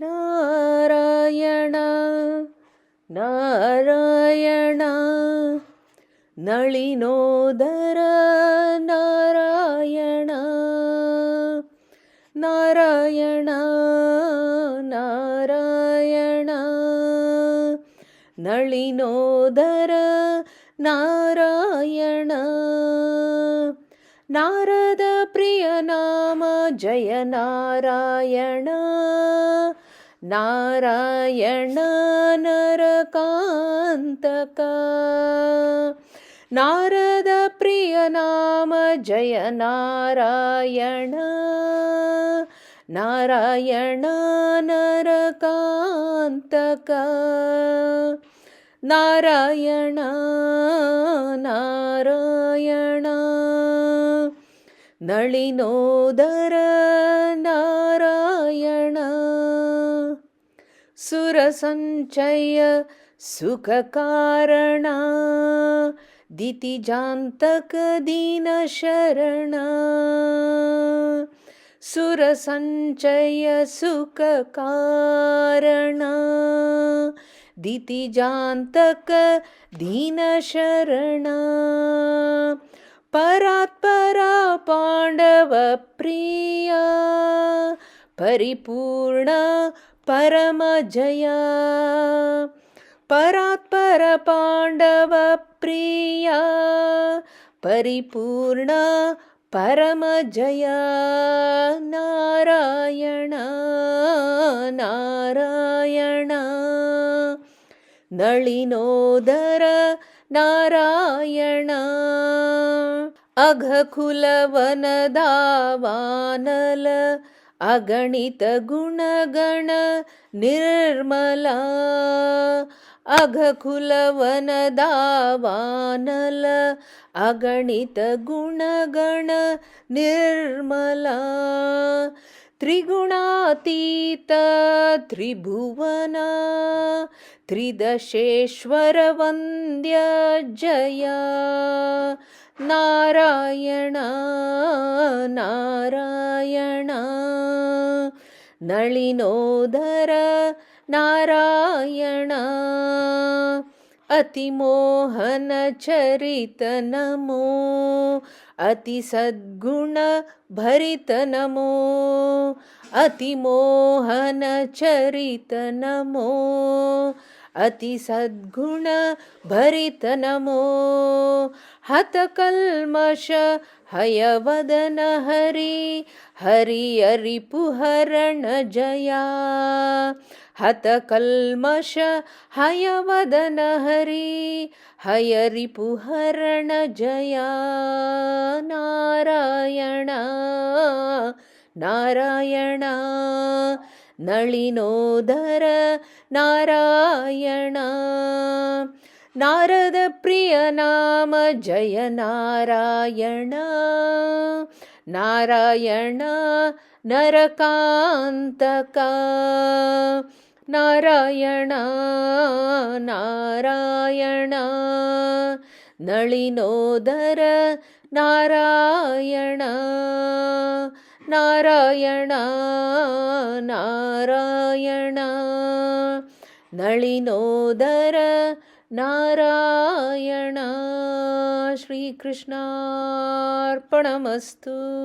ನಾರಾಯಣ ನಾರಾಯಣ ನಳಿನೋದರ ನಾರಾಯಣ ನಾರಾಯಣ ನಾರಾಯಣ ನಳಿನೋದರ ನಾರಾಯಣ ನಾರದ ಪ್ರಿಯ ನಾಮ ಜಯ ನಾರಾಯಣ ನಾರಾಯಣ ನರಕಾಂತಕ. ನಾರದ ಪ್ರಿಯ ನಾಮ ಜಯ ನಾರಾಯಣ. ನಾರಾಯಣ ನರಕಾಂತಕ. ನಾರಾಯಣ ನಾರಾಯಣ. ನಳಿನೋದರ ನಾರಾಯಣ. सुरसञ्चय सुखकारणा दितिजान्तकदीनशरणा। सुरसञ्चय सुखकारणा दितिजान्तक दीनशरणा परात्परा पाण्डवप्रिया परिपूर्णा परमजया परात्परपाण्डवप्रिया परिपूर्णा परमजया नारायण नारायण नळिनोदर नारायण अघकुलवनदावानल ಅಗಣಿತ ಗುಣಗಣ ನಿರ್ಮಲ ಅಘಕುಲವನದಾವಾನಲ ಅಗಣಿತ ಗುಣಗಣ ನಿರ್ಮಲ ತ್ರಿಭುವನ ತ್ರಿದಶೇಶ್ವರ ವಂದ್ಯ ಜಯ. ನಾರಾಯಣ ನಾರಾಯಣ. ನಳಿನೋದರ ನಾರಾಯಣ. ಅತಿಮೋಹನ ಚರಿತ ನಮೋ. ಅತಿ ಸದ್ಗುಣ ಭರಿತ ನಮೋ. ಅತಿಮೋಹನ ಚರಿತ ನಮೋ. ಅತಿ ಸದ್ಗುಣ ಭರಿತ ನಮೋ ಹತ ಕಲ್ಮಶ ಹಯವದನ ಹರಿ ಹರಿ ಅರಿಪುಹರಣ ಜಯ. ಹತ ಕಲ್ಮಶ ಹಯವದನ ಹರಿ ಹಯರಿಪುಹರಣ ಜಯ. ನಾರಾಯಣ ನಾರಾಯಣ ನಳಿನೋದರ ನಾರಾಯಣ. ನಾರದ ಪ್ರಿಯ ನಾಮ ಜಯ ನಾರಾಯಣ. ನಾರಾಯಣ ನರಕಾಂತಕ. ನಾರಾಯಣ ನಾರಾಯಣ. ನಳಿನೋದರ ನಾರಾಯಣ ನಾರಾಯಣ ನಾರಾಯಣ. ನಳಿನೋದರ ನಾರಾಯಣ ಶ್ರೀಕೃಷ್ಣಾರ್ಪಣಮಸ್ತು.